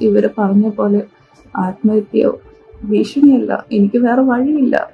ഇവർ പറഞ്ഞ പോലെ ആത്മഹത്യയോ ഭീഷണിയല്ല. എനിക്ക് വേറെ വഴിയില്ല.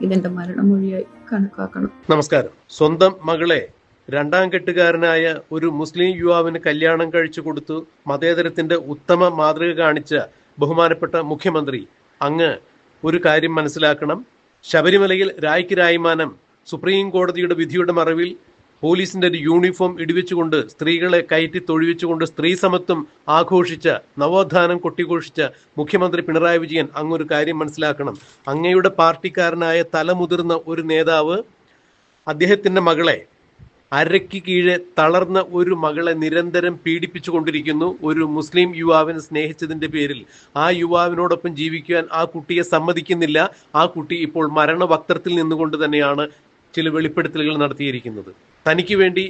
ഇതെന്റെ മരണമൊഴിയായി കണക്കാക്കണം. നമസ്കാരം. സ്വന്തം മകളെ രണ്ടാം കെട്ടുകാരനായ ഒരു മുസ്ലിം യുവാവിന് കല്യാണം കഴിച്ചു കൊടുത്തു. മതേതരത്തിന്റെ ഉത്തമ മാതൃക കാണിച്ച ബഹുമാനപ്പെട്ട മുഖ്യമന്ത്രി അങ്ങ് ഒരു കാര്യം മനസ്സിലാക്കണം. ശബരിമലയിൽ രായ്ക്ക് രായ്മാനം സുപ്രീം കോടതിയുടെ വിധിയുടെ മറവിൽ പോലീസിന്റെ ഒരു യൂണിഫോം ഇടിവെച്ചുകൊണ്ട് സ്ത്രീകളെ കയറ്റി തൊഴിവിച്ചുകൊണ്ട് സ്ത്രീ സമത്വം ആഘോഷിച്ച നവോത്ഥാനം കൊട്ടിഘോഷിച്ച മുഖ്യമന്ത്രി പിണറായി വിജയൻ അങ്ങൊരു കാര്യം മനസ്സിലാക്കണം. അങ്ങയുടെ പാർട്ടിക്കാരനായ തലമുതിർന്ന ഒരു നേതാവ് അദ്ദേഹത്തിന്റെ മകളെ അരയ്ക്ക് കീഴെ തളർന്ന ഒരു മകളെ നിരന്തരം പീഡിപ്പിച്ചുകൊണ്ടിരിക്കുന്നു. ഒരു മുസ്ലിം യുവാവിനെ സ്നേഹിച്ചതിന്റെ പേരിൽ. ആ യുവാവിനോടൊപ്പം ജീവിക്കുവാൻ ആ കുട്ടിയെ സമ്മതിക്കുന്നില്ല. ആ കുട്ടി ഇപ്പോൾ മരണവക്ത്രത്തിൽ നിന്നുകൊണ്ട് തന്നെയാണ് ചില വെളിപ്പെടുത്തലുകൾ നടത്തിയിരിക്കുന്നത്. തനിക്ക് വേണ്ടി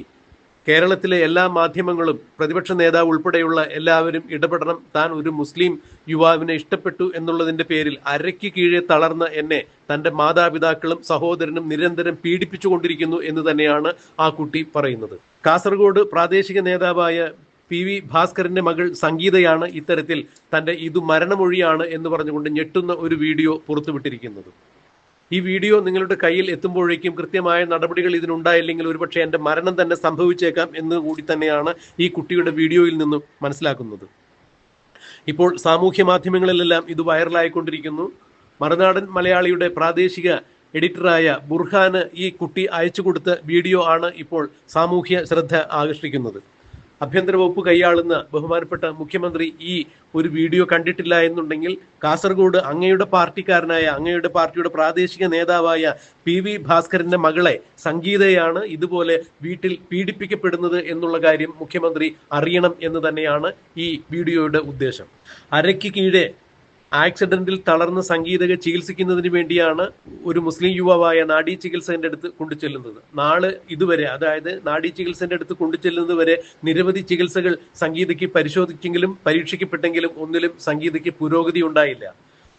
കേരളത്തിലെ എല്ലാ മാധ്യമങ്ങളും പ്രതിപക്ഷ നേതാവ് ഉൾപ്പെടെയുള്ള എല്ലാവരും ഇടപെടണം. താൻ ഒരു മുസ്ലിം യുവാവിനെ ഇഷ്ടപ്പെട്ടു എന്നുള്ളതിന്റെ പേരിൽ അരയ്ക്ക് കീഴെ തളർന്ന എന്നെ തന്റെ മാതാപിതാക്കളും സഹോദരനും നിരന്തരം പീഡിപ്പിച്ചുകൊണ്ടിരിക്കുന്നു എന്ന് തന്നെയാണ് ആ കുട്ടി പറയുന്നത്. കാസർഗോഡ് പ്രാദേശിക നേതാവായ പി വി ഭാസ്കറിന്റെ മകൾ സംഗീതയാണ് ഇത്തരത്തിൽ തന്റെ ഇത് മരണമൊഴിയാണ് എന്ന് പറഞ്ഞുകൊണ്ട് ഞെട്ടുന്ന ഒരു വീഡിയോ പുറത്തുവിട്ടിരിക്കുന്നത്. ഈ വീഡിയോ നിങ്ങളുടെ കയ്യിൽ എത്തുമ്പോഴേക്കും കൃത്യമായ നടപടികൾ ഇതിനുണ്ടായില്ലെങ്കിൽ ഒരുപക്ഷെ എന്റെ മരണം തന്നെ സംഭവിച്ചേക്കാം എന്ന് കൂടി തന്നെയാണ് ഈ കുട്ടിയുടെ വീഡിയോയിൽ നിന്നും മനസ്സിലാക്കുന്നത്. ഇപ്പോൾ സാമൂഹ്യ മാധ്യമങ്ങളിലെല്ലാം ഇത് വൈറലായിക്കൊണ്ടിരിക്കുന്നു. മറുനാടൻ മലയാളിയുടെ പ്രാദേശിക എഡിറ്ററായ ബുർഹാന് ഈ കുട്ടി അയച്ചു കൊടുത്ത വീഡിയോ ആണ് ഇപ്പോൾ സാമൂഹ്യ ശ്രദ്ധ ആകർഷിക്കുന്നത്. ആഭ്യന്തര വകുപ്പ് കൈയാളുന്ന ബഹുമാനപ്പെട്ട മുഖ്യമന്ത്രി ഈ ഒരു വീഡിയോ കണ്ടിട്ടില്ല എന്നുണ്ടെങ്കിൽ കാസർഗോഡ് അങ്ങയുടെ പാർട്ടിക്കാരനായ അങ്ങയുടെ പാർട്ടിയുടെ പ്രാദേശിക നേതാവായ പി വി ഭാസ്കരന്റെ മകളെ സംഗീതയാണ് ഇതുപോലെ വീട്ടിൽ പീഡിപ്പിക്കപ്പെടുന്നത് എന്നുള്ള കാര്യം മുഖ്യമന്ത്രി അറിയണം എന്ന് തന്നെയാണ് ഈ വീഡിയോയുടെ ഉദ്ദേശം. അരയ്ക്ക് കീഴെ ആക്സിഡന്റിൽ തളർന്ന സംഗീതക ചികിത്സിക്കുന്നതിന് വേണ്ടിയാണ് ഒരു മുസ്ലിം യുവാവായ നാഡീ ചികിത്സന്റെ അടുത്ത് കൊണ്ടു ചെല്ലുന്നത് നാളെ ഇതുവരെ അതായത് നാഡീ ചികിത്സന്റെ അടുത്ത് കൊണ്ടു ചെല്ലുന്നത് വരെ നിരവധി ചികിത്സകൾ സംഗീതയ്ക്ക് പരിശോധിച്ചെങ്കിലും പരീക്ഷിക്കപ്പെട്ടെങ്കിലും ഒന്നിലും സംഗീതയ്ക്ക് പുരോഗതി ഉണ്ടായില്ല.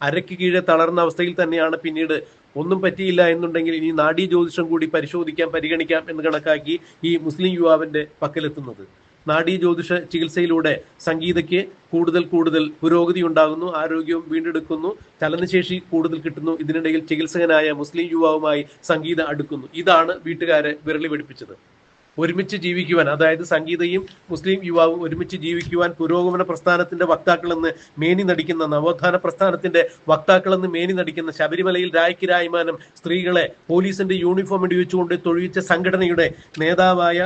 അരയ്ക്ക് കീഴെ തളർന്ന അവസ്ഥയിൽ തന്നെയാണ് പിന്നീട് ഒന്നും പറ്റിയില്ല എന്നുണ്ടെങ്കിൽ ഇനി നാഡീ ജ്യോതിഷം കൂടി പരിശോധിക്കാം പരിഗണിക്കാം എന്ന് കണക്കാക്കി ഈ മുസ്ലിം യുവാവിന്റെ പക്കലെത്തുന്നത്. നാഡീ ജ്യോതിഷ ചികിത്സയിലൂടെ സംഗീതയ്ക്ക് കൂടുതൽ കൂടുതൽ പുരോഗതി ഉണ്ടാകുന്നു ആരോഗ്യവും വീണ്ടെടുക്കുന്നു ചലനശേഷി കൂടുതൽ കിട്ടുന്നു ഇതിനിടയിൽ ചികിത്സകനായ മുസ്ലിം യുവാവുമായി സംഗീത അടുക്കുന്നു. ഇതാണ് വീട്ടുകാരെ വിരളി പഠിപ്പിച്ചത് ഒരുമിച്ച് ജീവിക്കുവാൻ അതായത് സംഗീതയും മുസ്ലിം യുവാവും ഒരുമിച്ച് ജീവിക്കുവാൻ പുരോഗമന പ്രസ്ഥാനത്തിന്റെ വക്താക്കളെന്ന് മേനി നടിക്കുന്ന നവോത്ഥാന പ്രസ്ഥാനത്തിന്റെ വക്താക്കളെന്ന് മേനി നടിക്കുന്ന ശബരിമലയിൽ രായ്ക്ക് രായ്മാനം സ്ത്രീകളെ പോലീസിന്റെ യൂണിഫോം ഇടിവെച്ചുകൊണ്ട് തൊഴിച്ച സംഘടനയുടെ നേതാവായ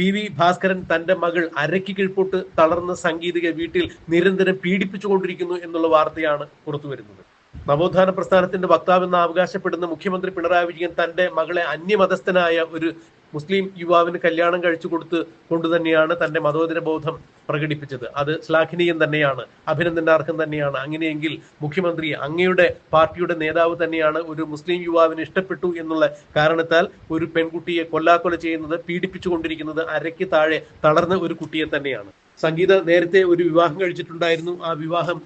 പി വി ഭാസ്കരൻ തന്റെ മകൾ അരയ്ക്ക് കീഴ്പോട്ട് തളർന്ന സംഗീതിക വീട്ടിൽ നിരന്തരം പീഡിപ്പിച്ചുകൊണ്ടിരിക്കുന്നു എന്നുള്ള വാർത്തയാണ് പുറത്തു വരുന്നത്. നവോത്ഥാന പ്രസ്ഥാനത്തിന്റെ വക്താവെന്ന് അവകാശപ്പെടുന്ന മുഖ്യമന്ത്രി പിണറായി വിജയൻ തന്റെ മകളെ അന്യമതസ്ഥനായ ഒരു മുസ്ലിം യുവാവിന് കല്യാണം കഴിച്ചു കൊടുത്ത് കൊണ്ടുതന്നെയാണ് തന്റെ മതോദര ബോധം പ്രകടിപ്പിച്ചത്. അത് ശ്ലാഘനീയം തന്നെയാണ് അഭിനന്ദനാർഹം തന്നെയാണ്. അങ്ങനെയെങ്കിൽ മുഖ്യമന്ത്രി അങ്ങയുടെ പാർട്ടിയുടെ നേതാവ് തന്നെയാണ് ഒരു മുസ്ലിം യുവാവിന് ഇഷ്ടപ്പെട്ടു എന്നുള്ള കാരണത്താൽ ഒരു പെൺകുട്ടിയെ കൊല്ലാക്കൊല ചെയ്യുന്നത് പീഡിപ്പിച്ചുകൊണ്ടിരിക്കുന്നത് അരയ്ക്ക് താഴെ തളർന്ന ഒരു കുട്ടിയെ തന്നെയാണ്. സംഗീത നേരത്തെ ഒരു വിവാഹം കഴിച്ചിട്ടുണ്ടായിരുന്നു. ആ വിവാഹം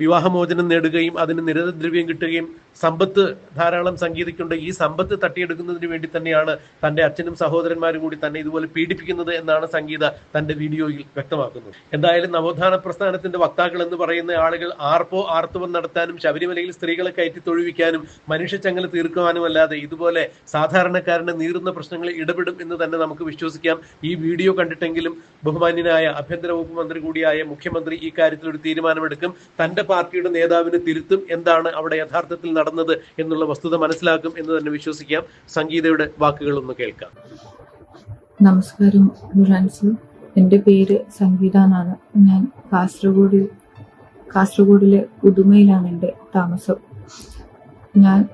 വിവാഹമോചനം നേടുകയും അതിന് നിരതദ്രവ്യം കിട്ടുകയും സമ്പത്ത് ധാരാളം സംഗീതയ്ക്കുണ്ട്. ഈ സമ്പത്ത് തട്ടിയെടുക്കുന്നതിന് വേണ്ടി തന്നെയാണ് തന്റെ അച്ഛനും സഹോദരന്മാരും കൂടി തന്നെ ഇതുപോലെ പീഡിപ്പിക്കുന്നത് എന്നാണ് സംഗീത തന്റെ വീഡിയോയിൽ വ്യക്തമാക്കുന്നത്. എന്തായാലും നവോത്ഥാന പ്രസ്ഥാനത്തിന്റെ വക്താക്കൾ എന്ന് പറയുന്ന ആളുകൾ ആർപ്പോ ആർത്തവം നടത്താനും ശബരിമലയിൽ സ്ത്രീകളെ കയറ്റി തൊഴിവിക്കാനും മനുഷ്യച്ചങ്ങല തീർക്കുവാനും അല്ലാതെ ഇതുപോലെ സാധാരണക്കാരനെ നീറുന്ന പ്രശ്നങ്ങളിൽ ഇടപെടും എന്ന് തന്നെ നമുക്ക് വിശ്വസിക്കാം. ഈ വീഡിയോ കണ്ടിട്ടെങ്കിലും ബഹുമാന്യനായ ആഭ്യന്തര വകുപ്പ് മന്ത്രി കൂടിയായ മുഖ്യമന്ത്രി ഈ കാര്യത്തിൽ ഒരു തീരുമാനമെടുക്കും. തന്റെ പാർട്ടിയുടെ നേതാവിന് തിരുത്തും എന്താണ് അവിടെ യഥാർത്ഥത്തിൽ നടന്നത് എന്നുള്ള വസ്തുത മനസ്സിലാക്കും എന്ന് തന്നെ വിശ്വസിക്കാം. സംഗീതയുടെ വാക്കുകൾ ഒന്ന് കേൾക്കാം. നമസ്കാരം ബുറാൻസ് എന്റെ പേര് സംഗീത എന്നാണ് ഞാൻ കാസർഗോഡിൽ കാസർഗോഡിലെ പുതുമയിലാണ് എന്റെ താമസം. ഞാൻ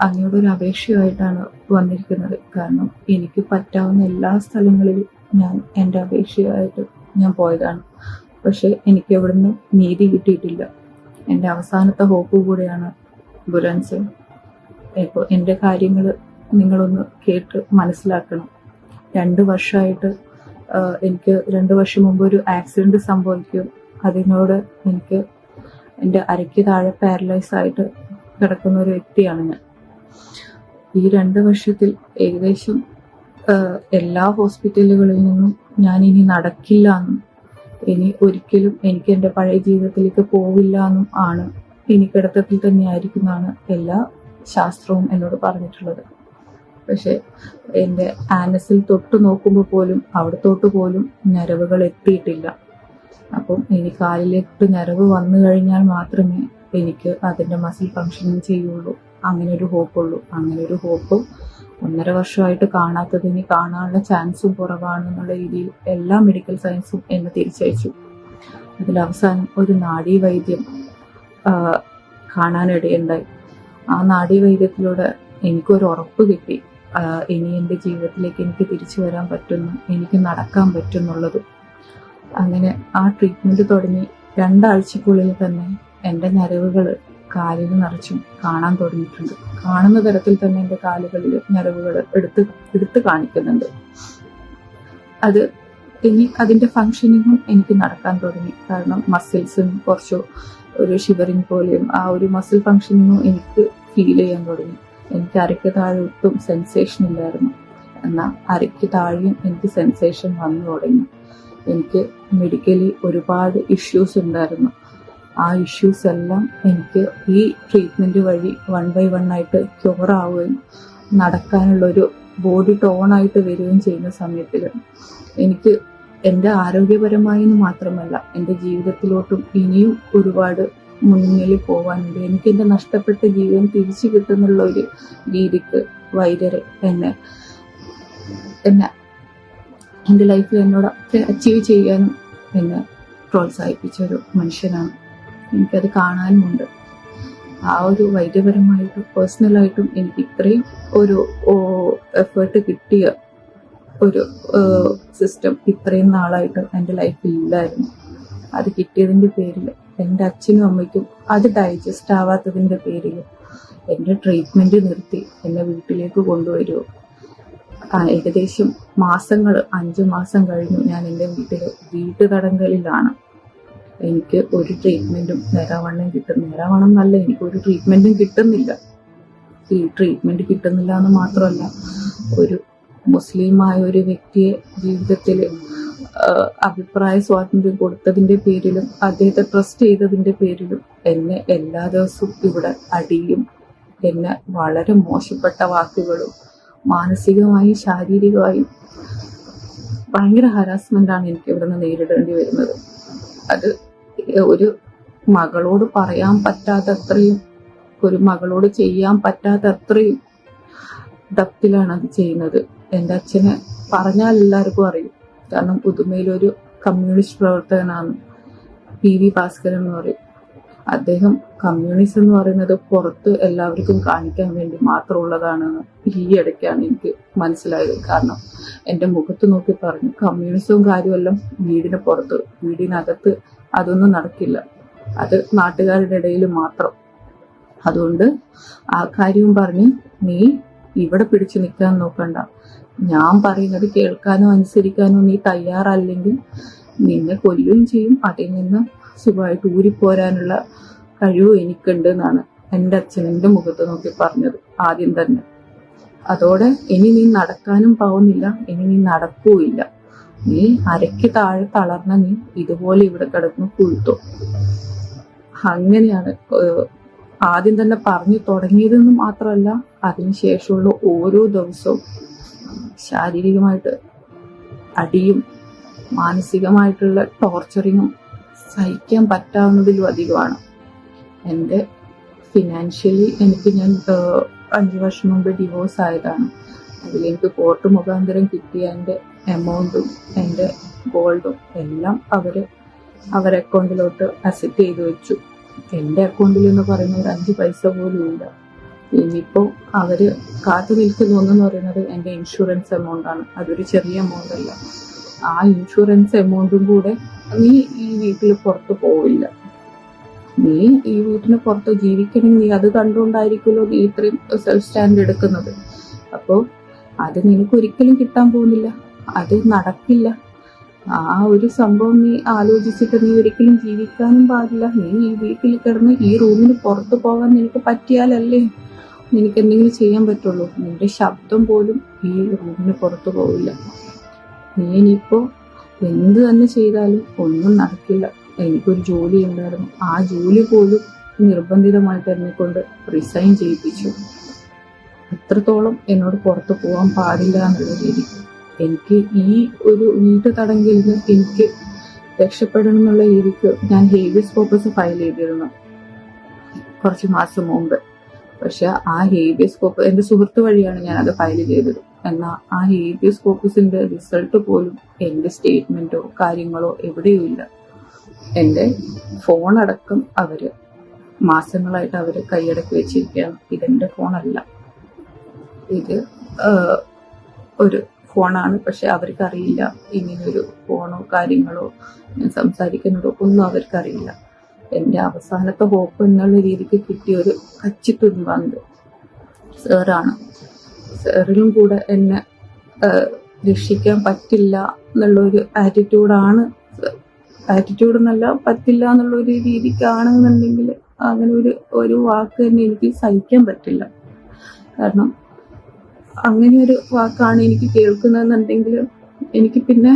അങ്ങയുടെ ഒരു അപേക്ഷയുമായിട്ടാണ് വന്നിരിക്കുന്നത്. കാരണം എനിക്ക് പറ്റാവുന്ന എല്ലാ സ്ഥലങ്ങളിലും ഞാൻ എന്റെ അപേക്ഷയായിട്ട് ഞാൻ പോയതാണ്. പക്ഷെ എനിക്ക് എവിടുന്ന് നീതി കിട്ടിയിട്ടില്ല. എന്റെ അവസാനത്തെ ഹോപ്പ് കൂടെയാണ് ബുലൻസ് ഇപ്പോൾ എന്റെ കാര്യങ്ങൾ നിങ്ങളൊന്ന് കേട്ട് മനസ്സിലാക്കണം. രണ്ട് വർഷമായിട്ട് എനിക്ക് രണ്ട് വർഷം മുമ്പ് ഒരു ആക്സിഡന്റ് സംഭവിക്കും. അതിനോട് എനിക്ക് എന്റെ അരയ്ക്ക് താഴെ പാരലൈസ് ആയിട്ട് കിടക്കുന്ന ഒരു വ്യക്തിയാണ് ഞാൻ. ഈ രണ്ട് വർഷത്തിൽ ഏകദേശം എല്ലാ ഹോസ്പിറ്റലുകളിൽ നിന്നും ഞാൻ ഇനി നടക്കില്ല എന്നും ഇനി ഒരിക്കലും എനിക്ക് എന്റെ പഴയ ജീവിതത്തിലേക്ക് പോവില്ല എന്നും ആണ്. ഇനി കിടത്തത്തിൽ തന്നെയായിരിക്കും എന്നാണ് എല്ലാ ശാസ്ത്രവും എന്നോട് പറഞ്ഞിട്ടുള്ളത്. പക്ഷെ എന്റെ ആനസിൽ തൊട്ട് നോക്കുമ്പോൾ പോലും അവിടത്തോട്ട് പോലും ഞരവുകൾ എത്തിയിട്ടില്ല. അപ്പം ഇനി കാലിലേക്ക് ഞരവ് വന്നു കഴിഞ്ഞാൽ മാത്രമേ എനിക്ക് അതിന്റെ മസിൽ ഫങ്ഷനിങ് ചെയ്യുള്ളൂ. അങ്ങനെ ഒരു ഹോപ്പുള്ളൂ അങ്ങനെ ഒരു ഹോപ്പ് ഒന്നര വർഷമായിട്ട് കാണാത്തത് ഇനി കാണാനുള്ള ചാൻസും കുറവാണ് എന്നുള്ള രീതിയിൽ എല്ലാ മെഡിക്കൽ സയൻസും എന്നെ തിരിച്ചയച്ചു. അതിൽ അവസാനം ഒരു നാഡീ വൈദ്യം ആ, കാണാനിടയുണ്ടായി. ആ നാഡീ വൈദ്യത്തിലൂടെ എനിക്കൊരു ഉറപ്പ് കിട്ടി. ഇനി എന്റെ ജീവിതത്തിലേക്ക് എനിക്ക് തിരിച്ചു വരാൻ പറ്റുന്നു എനിക്ക് നടക്കാൻ പറ്റുന്നുള്ളത്. അങ്ങനെ ആ ട്രീറ്റ്മെന്റ് തുടങ്ങി. രണ്ടാഴ്ചക്കുള്ളിൽ തന്നെ എന്റെ ഞരവുകൾ കാലിൽ നിറച്ചും കാണാൻ തുടങ്ങിയിട്ടുണ്ട്. കാണുന്ന തരത്തിൽ തന്നെ എന്റെ കാലുകളിൽ ഞരവുകൾ എടുത്ത് എടുത്ത് കാണിക്കുന്നുണ്ട്. അത് ഇനി അതിന്റെ ഫങ്ഷനിങ്ങും എനിക്ക് നടക്കാൻ തുടങ്ങി. കാരണം മസിൽസും കുറച്ച് ഒരു ഷിവറിങ് പോലെയും ആ ഒരു മസിൽ ഫങ്ഷനിങ്ങും എനിക്ക് ഫീൽ ചെയ്യാൻ തുടങ്ങി. എനിക്ക് അരയ്ക്ക് താഴെ ഒട്ടും സെൻസേഷൻ ഇല്ലായിരുന്നു. എന്നാൽ അരയ്ക്ക് താഴെയും എനിക്ക് സെൻസേഷൻ വന്നു തുടങ്ങി. എനിക്ക് മെഡിക്കലി ഒരുപാട് ഇഷ്യൂസ് ഉണ്ടായിരുന്നു. ആ ഇഷ്യൂസ് എല്ലാം എനിക്ക് ഈ ട്രീറ്റ്മെന്റ് വഴി വൺ ബൈ വൺ ആയിട്ട് ക്യൂർ ആവുകയും നടക്കാനുള്ള ഒരു ബോഡി ടോൺ ആയിട്ട് വരികയും ചെയ്യുന്ന സമയത്തിൽ എനിക്ക് എന്റെ ആരോഗ്യപരമായി എന്ന് മാത്രമല്ല എന്റെ ജീവിതത്തിലോട്ടും ഇനിയും ഒരുപാട് മുന്നിൽ പോകാനുണ്ട് എനിക്ക് എന്റെ നഷ്ടപ്പെട്ട ജീവിതം തിരിച്ചു കിട്ടുന്നുള്ള ഒരു രീതിക്ക് വൈദ്യരെ എന്നെ എന്നെ എന്റെ ലൈഫിൽ എന്നോട് അച്ചീവ് ചെയ്യാനും എന്നെ പ്രോത്സാഹിപ്പിച്ച ഒരു മനുഷ്യനാണ് എനിക്കത് കാണാനുമുണ്ട്. ആ ഒരു വൈദ്യപരമായിട്ടും പേഴ്സണലായിട്ടും എനിക്ക് ഇത്രയും ഒരു എഫേർട്ട് കിട്ടിയ ഒരു സിസ്റ്റം ഇത്രയും നാളായിട്ട് എന്റെ ലൈഫിൽ ഇല്ലായിരുന്നു. അത് കിട്ടിയതിന്റെ പേരിൽ എന്റെ അച്ഛനും അമ്മയ്ക്കും അത് ഡൈജസ്റ്റ് ആവാത്തതിന്റെ പേരിൽ എന്റെ ട്രീറ്റ്മെന്റ് നിർത്തി എന്നെ വീട്ടിലേക്ക് കൊണ്ടുവരുമോ ഏകദേശം മാസങ്ങൾ അഞ്ച് മാസം കഴിഞ്ഞു ഞാൻ എന്റെ വീട്ടിൽ വീട്ടുതടങ്കലിലാണ്. എനിക്ക് ഒരു ട്രീറ്റ്മെന്റും നേരാവണ്ണം കിട്ടും. നേരാവണ്ണം എന്നല്ല എനിക്ക് ഒരു ട്രീറ്റ്മെന്റും കിട്ടുന്നില്ല. ഈ ട്രീറ്റ്മെന്റ് കിട്ടുന്നില്ല എന്ന് മാത്രമല്ല ഒരു മുസ്ലിമായ ഒരു വ്യക്തിയെ ജീവിതത്തിൽ അഭിപ്രായ സ്വാതന്ത്ര്യം കൊടുത്തതിന്റെ പേരിലും അദ്ദേഹത്തെ ട്രസ്റ്റ് ചെയ്തതിന്റെ പേരിലും എന്നെ എല്ലാ ദിവസവും ഇവിടെ അടിയും. എന്നെ വളരെ മോശപ്പെട്ട വാക്കുകളും മാനസികമായും ശാരീരികമായും ഭയങ്കര ആണ് എനിക്ക് ഇവിടെ നിന്ന് നേരിടേണ്ടി വരുന്നത്. അത് ഒരു മകളോട് പറയാൻ പറ്റാത്തത്രയും ഒരു മകളോട് ചെയ്യാൻ പറ്റാത്തത്രയും ദപ്തിലാണ് അത് ചെയ്യുന്നത്. എന്റെ അച്ഛനെ പറഞ്ഞാൽ എല്ലാവർക്കും അറിയും. കാരണം പുതുമയിലൊരു കമ്മ്യൂണിസ്റ്റ് പ്രവർത്തകനാണ് പി വി ഭാസ്കരൻ എന്ന് പറയും. അദ്ദേഹം കമ്മ്യൂണിസം എന്ന് പറയുന്നത് പുറത്ത് എല്ലാവർക്കും കാണിക്കാൻ വേണ്ടി മാത്രമുള്ളതാണെന്ന് ഈ ഇടയ്ക്കാണ് എനിക്ക് മനസ്സിലായത്. കാരണം എന്റെ മുഖത്ത് നോക്കി പറഞ്ഞു കമ്മ്യൂണിസവും കാര്യമെല്ലാം വീടിന് പുറത്ത് വീടിനകത്ത് അതൊന്നും നടക്കില്ല. അത് നാട്ടുകാരുടെ ഇടയിൽ മാത്രം. അതുകൊണ്ട് ആ കാര്യവും പറഞ്ഞ് നീ ഇവിടെ പിടിച്ചു നിൽക്കാൻ നോക്കണ്ട. ഞാൻ പറയുന്നത് കേൾക്കാനോ അനുസരിക്കാനോ നീ തയ്യാറല്ലെങ്കിൽ നിന്നെ കൊല്ലുകയും ചെയ്യും. അതിൽ നിന്ന് സുഖമായിട്ട് ഊരിപ്പോരാനുള്ള കഴിവ് എനിക്കുണ്ട് എന്നാണ് എന്റെ അച്ഛൻ എന്റെ മുഖത്ത് നോക്കി പറഞ്ഞത് ആദ്യം തന്നെ. അതോടെ ഇനി നീ നടക്കാനും പാവുന്നില്ല ഇനി നീ നടക്കുകയില്ല നീ അരയ്ക്ക് താഴെ തളർന്ന നീ ഇതുപോലെ ഇവിടെ കിടന്ന് പുഴുത്തോ അങ്ങനെയാണ് ആദ്യം തന്നെ പറഞ്ഞു തുടങ്ങിയതെന്ന് മാത്രമല്ല അതിനുശേഷമുള്ള ഓരോ ദിവസവും ശാരീരികമായിട്ട് അടിയും മാനസികമായിട്ടുള്ള ടോർച്ചറിങ്ങും സഹിക്കാൻ പറ്റാവുന്നതിലും അധികമാണ്. എന്റെ ഫിനാൻഷ്യലി എനിക്ക് ഞാൻ അഞ്ച് വർഷം മുമ്പ് ഡിവോഴ്സ് ആയതാണ്. അതിലെനിക്ക് കോർട്ട് മുഖാന്തരം കിട്ടിയ എന്റെ എമൗണ്ടും എന്റെ ഗോൾഡും എല്ലാം അവർ അവരെ അക്കൗണ്ടിലോട്ട് അസെറ്റ് ചെയ്ത് വെച്ചു. എന്റെ അക്കൗണ്ടിൽ എന്ന് പറയുന്ന ഒരു അഞ്ച് പൈസ പോലും ഇല്ല. ഇനിയിപ്പോൾ അവർ കാത്തു നിൽക്കുന്ന ഒന്നെന്ന് പറയുന്നത് എന്റെ ഇൻഷുറൻസ് എമൗണ്ട് ആണ്. അതൊരു ചെറിയ എമൗണ്ട് അല്ല. ആ ഇൻഷുറൻസ് എമൗണ്ടും കൂടെ നീ ഈ വീട്ടിൽ പുറത്ത് പോവില്ല. നീ ഈ വീട്ടിന് പുറത്ത് ജീവിക്കണമെങ്കിൽ നീ അത് കണ്ടുകൊണ്ടായിരിക്കുമല്ലോ നീ ഇത്രയും സെൽഫ് സ്റ്റാൻഡ് എടുക്കുന്നത്. അപ്പോൾ അത് നിനക്ക് ഒരിക്കലും കിട്ടാൻ പോകുന്നില്ല. അത് നടക്കില്ല. ആ ഒരു സംഭവം നീ ആലോചിച്ചിട്ട് നീ ഒരിക്കലും ജീവിക്കാനും പാടില്ല. നീ ഈ വീട്ടിൽ കിടന്ന് ഈ റൂമിന് പുറത്ത് പോകാൻ നിനക്ക് പറ്റിയാലല്ലേ? നിനക്ക് എന്തെങ്കിലും ചെയ്യാൻ പറ്റുള്ളൂ. നിന്റെ ശബ്ദം പോലും ഈ റൂമിന് പുറത്ത് പോവില്ല. നീ ഇനിയിപ്പോ എന്ത് തന്നെ ചെയ്താലും ഒന്നും നടക്കില്ല. എനിക്കൊരു ജോലി ഉണ്ടായിരുന്നു. ആ ജോലി പോലും നിർബന്ധിതമായിട്ട് എന്നെ കൊണ്ട് റിസൈൻ ചെയ്യിപ്പിച്ചു. അത്രത്തോളം എന്നോട് പുറത്ത് പോകാൻ പാടില്ല എന്നുള്ള രീതി എനിക്ക് ഈ ഒരു വീട്ടു തടങ്കിൽ നിന്ന് എനിക്ക് രക്ഷപ്പെടണം എന്നുള്ള രീതിക്ക് ഞാൻ ഹേവിയസ് കോപ്പസ് ഫയൽ ചെയ്തിരുന്നു. കുറച്ച് മാസം മുമ്പ്. പക്ഷെ ആ ഹേബിയസ് കോപ്പ് എന്റെ സുഹൃത്ത് വഴിയാണ് ഞാൻ അത് ഫയൽ ചെയ്തത്. എന്നാൽ ആ ഹേബിയസ് കോപ്പസിന്റെ റിസൾട്ട് പോലും എന്റെ സ്റ്റേറ്റ്മെന്റോ കാര്യങ്ങളോ എവിടെയും ഇല്ല. എന്റെ ഫോണടക്കം അവർ മാസങ്ങളായിട്ട് അവർ കൈയടക്കി വെച്ചിരിക്കുകയാണ്. ഇതെന്റെ ഫോണല്ല ഇത് ഒരു ഫോണാണ് പക്ഷെ അവർക്കറിയില്ല. ഇങ്ങനൊരു ഫോണോ കാര്യങ്ങളോ സംസാരിക്കുന്നതോ ഒന്നും അവർക്കറിയില്ല. എന്റെ അവസാനത്തെ ഹോപ്പ് എന്നുള്ള രീതിക്ക് കിട്ടിയ ഒരു കച്ചിത്തുരുമ്പാന്ത് സാറാണ്. സാറിലും കൂടെ എന്നെ രക്ഷിക്കാൻ പറ്റില്ല എന്നുള്ള ഒരു ആറ്റിറ്റ്യൂഡാണ് ആറ്റിറ്റ്യൂഡ് എന്നല്ല പറ്റില്ല എന്നുള്ള ഒരു രീതിക്കാണെന്നുണ്ടെങ്കിൽ അങ്ങനെ ഒരു ഒരു വാക്ക് തന്നെ എനിക്ക് സഹിക്കാൻ പറ്റില്ല. കാരണം അങ്ങനെ ഒരു വാക്കാണ് എനിക്ക് കേൾക്കുന്നതെന്നുണ്ടെങ്കിൽ എനിക്ക് പിന്നെ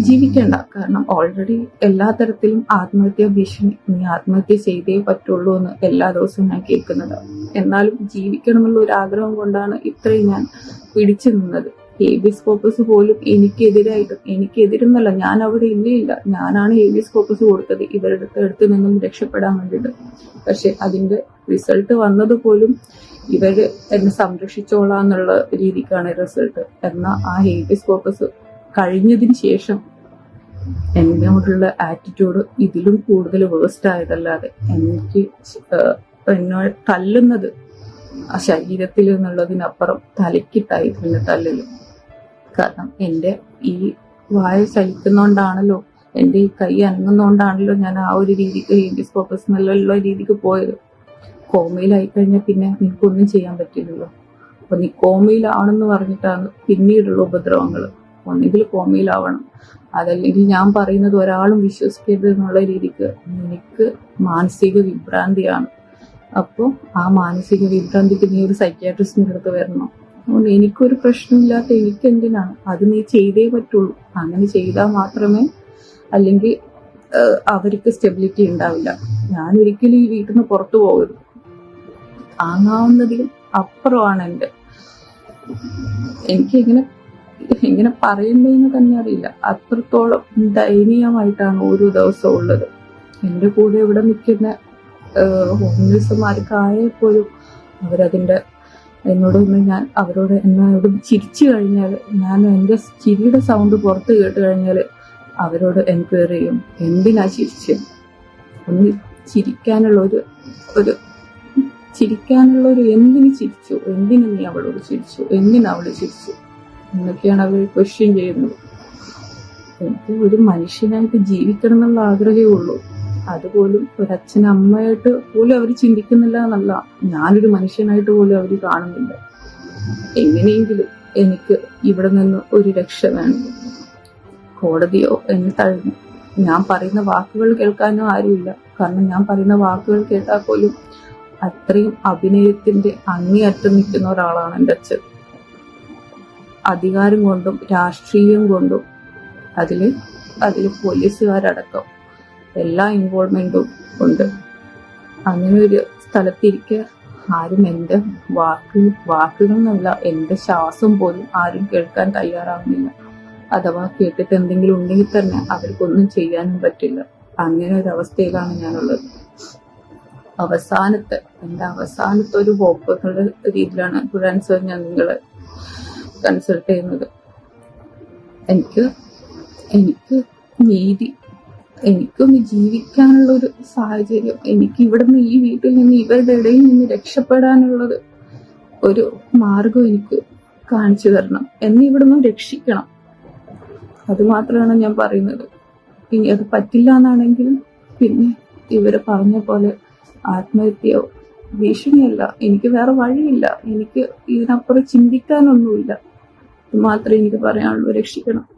ജീവിക്കേണ്ട. കാരണം ഓൾറെഡി എല്ലാ തരത്തിലും ആത്മഹത്യാ ഭീഷണി. നീ ആത്മഹത്യ ചെയ്തേ പറ്റുള്ളൂ എന്ന് എല്ലാ ദിവസവും ഞാൻ കേൾക്കുന്നത്. എന്നാലും ജീവിക്കണമെന്നുള്ള ഒരു ആഗ്രഹം കൊണ്ടാണ് ഇത്രയും ഞാൻ പിടിച്ചു നിന്നത്. ഹേബിയസ് കോപ്പസ് പോലും എനിക്കെതിരായിട്ട് എനിക്കെതിരെന്നല്ല ഞാൻ അവിടെ ഇല്ല ഞാനാണ് ഹേബിയസ് കോപ്പസ് കൊടുത്തത്. ഇവരുടെ അടുത്ത് നിന്നും രക്ഷപ്പെടാൻ വേണ്ടിയിട്ട്. പക്ഷെ അതിന്റെ റിസൾട്ട് വന്നത് പോലും ഇവർ എന്നെ സംരക്ഷിച്ചോളാം എന്നുള്ള രീതിക്കാണ് റിസൾട്ട്. എന്നാൽ ആ ഹേബിയസ് കോപ്പസ് കഴിഞ്ഞതിന് ശേഷം എന്നോടുള്ള ആറ്റിറ്റ്യൂഡ് ഇതിലും കൂടുതൽ വേസ്റ്റ് ആയതല്ലാതെ എനിക്ക് എന്നെ തല്ലുന്നത് ആ ശരീരത്തിൽ എന്നുള്ളതിനപ്പുറം തലക്കിട്ടായി പിന്നെ തല്ലല്. കാരണം എന്റെ ഈ വായ ചലിക്കുന്നോണ്ടാണല്ലോ എന്റെ ഈ കൈ അനങ്ങുന്നോണ്ടാണല്ലോ ഞാൻ ആ ഒരു രീതിക്ക് ഹേബിയസ് കോപ്പസ് എന്നുള്ള രീതിക്ക് പോയത്. കോമയിലായി കഴിഞ്ഞാൽ പിന്നെ നിനക്കൊന്നും ചെയ്യാൻ പറ്റില്ലല്ലോ. അപ്പൊ നീ കോമയിലാണെന്ന് പറഞ്ഞിട്ടാണ് പിന്നീടുള്ള ഉപദ്രവങ്ങൾ ഒന്നെങ്കിൽ കോമയിലാവണം. അതല്ലെങ്കിൽ ഞാൻ പറയുന്നത് ഒരാളും വിശ്വസിക്കരുത് എന്നുള്ള രീതിക്ക് നിനക്ക് മാനസിക വിഭ്രാന്തിയാണ്. അപ്പോൾ ആ മാനസിക വിഭ്രാന്തിക്ക് നീ ഒരു സൈക്യാട്രിസ്റ്റിന്റെ അടുത്ത് വരണം. അതുകൊണ്ട് എനിക്കൊരു പ്രശ്നമില്ലാത്ത എനിക്ക് എന്തിനാണ് അത് നീ ചെയ്തേ പറ്റുള്ളൂ. അങ്ങനെ ചെയ്താൽ മാത്രമേ അല്ലെങ്കിൽ അവർക്ക് സ്റ്റെബിലിറ്റി ഉണ്ടാവില്ല. ഞാൻ ഒരിക്കലും ഈ വീട്ടിൽ നിന്ന് പുറത്തു പോകരുത്. താങ്ങാവുന്നതിലും അപ്പുറമാണ് എന്റെ എനിക്ക് ഇങ്ങനെ എങ്ങനെ പറയുന്നതെന്ന് തന്നെ അറിയില്ല. അത്രത്തോളം ദയനീയമായിട്ടാണ് ഓരോ ദിവസവും ഉള്ളത്. എന്റെ കൂടെ ഇവിടെ നിൽക്കുന്ന ഹോംനേഴ്സുമാർക്കായപ്പോഴും അവരതിന്റെ എന്നോട് ഒന്ന് ഞാൻ അവരോട് എന്നോട് ചിരിച്ചു കഴിഞ്ഞാൽ ഞാൻ എന്റെ ചിരിയുടെ സൗണ്ട് പുറത്ത് കേട്ട് കഴിഞ്ഞാൽ അവരോട് എൻക്വയറി ചെയ്യും. എന്തിനാ ചിരിച്ച്? ഒന്ന് ചിരിക്കാനുള്ള ഒരു ഒരു ചിരിക്കാനുള്ള ഒരു എന്തിന് ചിരിച്ചു? എന്തിനു നീ അവളോട് ചിരിച്ചു? എന്തിനു അവൾ ചിരിച്ചു? എന്നൊക്കെയാണ് അവർ ക്വസ്റ്റ്യൻ ചെയ്യുന്നത്. എനിക്ക് ഒരു മനുഷ്യനായിട്ട് ജീവിക്കണം എന്നുള്ള ആഗ്രഹമേ ഉള്ളൂ. അതുപോലും ഒരു അച്ഛൻ പോലും അവർ ചിന്തിക്കുന്നില്ല എന്നല്ല. ഞാനൊരു മനുഷ്യനായിട്ട് പോലും അവർ കാണുന്നില്ല. എങ്ങനെയെങ്കിലും എനിക്ക് ഇവിടെ നിന്ന് ഒരു രക്ഷ വേണം. കോടതിയോ എന്നെ തഴഞ്ഞു ഞാൻ പറയുന്ന വാക്കുകൾ കേൾക്കാനോ ആരുമില്ല. കാരണം ഞാൻ പറയുന്ന വാക്കുകൾ കേട്ടാൽ പോലും അത്രയും അഭിനയത്തിന്റെ അങ്ങേയറ്റം നിൽക്കുന്ന ഒരാളാണ് എന്റെ അച്ഛൻ. അധികാരം കൊണ്ടും രാഷ്ട്രീയം കൊണ്ടും അതിൽ അതിൽ പോലീസുകാരടക്കം എല്ലാ ഇൻവോൾവ്മെന്റും ഉണ്ട്. അങ്ങനെ ഒരു സ്ഥലത്തിരിക്കെ ആരും എന്റെ വാക്ക് വാക്കുകൾ എന്നല്ല എന്റെ ശ്വാസം പോലും ആരും കേൾക്കാൻ തയ്യാറാവുന്നില്ല. അഥവാ കേട്ടിട്ട് എന്തെങ്കിലും ഉണ്ടെങ്കിൽ തന്നെ അവർക്കൊന്നും ചെയ്യാനും പറ്റില്ല. അങ്ങനെ ഒരു അവസ്ഥയിലാണ് ഞാനുള്ളത്. അവസാനത്തെ എന്റെ അവസാനത്തെ ഒരു ഹോപ്പ് എന്നുള്ള രീതിയിലാണ് ഖുറാൻ സർ ഞാൻ നിങ്ങളെ കൺസൾട്ട് ചെയ്യുന്നത്. എനിക്ക് എനിക്ക് നീതി എനിക്കൊന്ന് ജീവിക്കാനുള്ള ഒരു സാഹചര്യം എനിക്ക് ഇവിടുന്ന് ഈ വീട്ടിൽ നിന്ന് ഇവരുടെ ഇടയിൽ നിന്ന് രക്ഷപ്പെടാനുള്ളത് ഒരു മാർഗം എനിക്ക് കാണിച്ചു തരണം. എന്നെ ഇവിടുന്ന് രക്ഷിക്കണം. അത് മാത്രമാണ് ഞാൻ പറയുന്നത്. ഇനി അത് പറ്റില്ല എന്നാണെങ്കിൽ പിന്നെ ഇവർ പറഞ്ഞ പോലെ ആത്മഹത്യയോ ഭീഷണിയല്ല. എനിക്ക് വേറെ വഴിയില്ല. എനിക്ക് ഇതിനപ്പുറം ചിന്തിക്കാനൊന്നുമില്ല. മാത്രമേ എനിക്ക് പറയാനുള്ളൂ. രക്ഷിക്കണം.